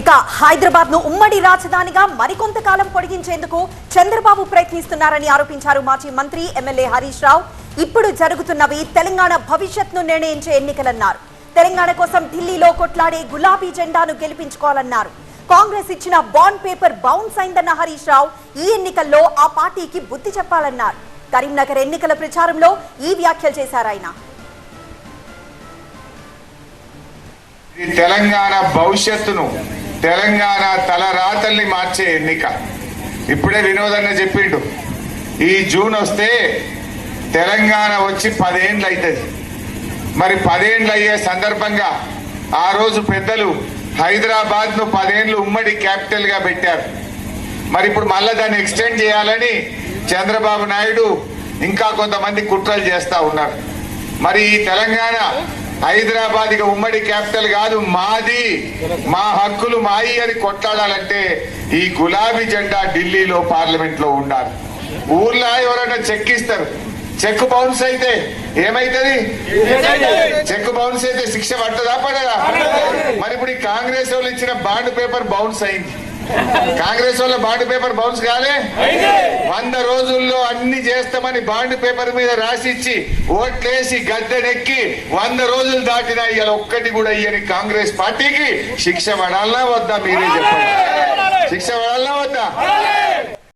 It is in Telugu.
ఇక హైదరాబాద్ను ఉమ్మడి రాజధానిగా మరికొంతకాలం పొడిగించేందుకు చంద్రబాబు ప్రయత్నిస్తున్నారని ఆరోపించారు మాజీ మంత్రి ఎమ్మెల్యే హరీష్ రావు. ఇప్పుడు జరుగుతున్నవి తెలంగాణ భవిష్యత్ను నిర్ణయించే ఎన్నికలన్నారు. తెలంగాణ కోసం ఢిల్లీలో కొట్లాడే గులాబీ జెండాను గెలిపించుకోవాలన్నారు. కాంగ్రెస్ ఇచ్చిన బాండ్ పేపర్ బౌన్స్ అయిందన్న హరీష్ రావు ఈ ఎన్నికల్లో ఆ పార్టీకి బుద్ధి చెప్పాలన్నారు. కరీంనగర్ ఎన్నికల ప్రచారంలో ఈ వ్యాఖ్యలు చేశారు ఆయన. తెలంగాణ భవిష్యత్తును తెలంగాణ తలరాతల్ని మార్చే ఎన్నిక. ఇప్పుడే వినోదన్న చెప్పిండు. ఈ జూన్ వస్తే తెలంగాణ వచ్చి పదేండ్లు అవుతుంది మరి పదేండ్లు అయ్యే సందర్భంగా ఆ రోజు పెద్దలు హైదరాబాద్ను పదేండ్లు ఉమ్మడి క్యాపిటల్గా పెట్టారు. మరి ఇప్పుడు మళ్ళా దాన్ని ఎక్స్టెండ్ చేయాలని చంద్రబాబు నాయుడు ఇంకా కొంతమంది కుట్రలు చేస్తా ఉన్నారు. మరి ఈ తెలంగాణ హైదరాబాద్ ఇక ఉమ్మడి క్యాపిటల్ కాదు మాది. మా హక్కులు మాయి అని కొట్లాడాలంటే ఈ గులాబీ జెండా ఢిల్లీలో పార్లమెంట్లో ఉండాలి. ఊర్లో ఎవరైనా చెక్ ఇస్తారు. చెక్ బౌన్స్ అయితే ఏమైతుంది? చెక్ బౌన్స్ అయితే శిక్ష పట్టదా పడదా? మరి ఇప్పుడు ఈ కాంగ్రెస్ వాళ్ళు ఇచ్చిన బాండ్ పేపర్ బౌన్స్ అయింది. కాంగ్రెస్ వాళ్ళ బాండ్ పేపర్ బౌన్స్ కాలే? వంద రోజుల్లో అన్ని చేస్తామని బాండ్ పేపర్ మీద రాసిచ్చి ఓట్లేసి గద్దెనెక్కి వంద రోజులు దాటినా ఇవాళ ఒక్కటి కూడా ఇయ్యని కాంగ్రెస్ పార్టీకి శిక్ష పడాలనా వద్దా మీరే చెప్పండి.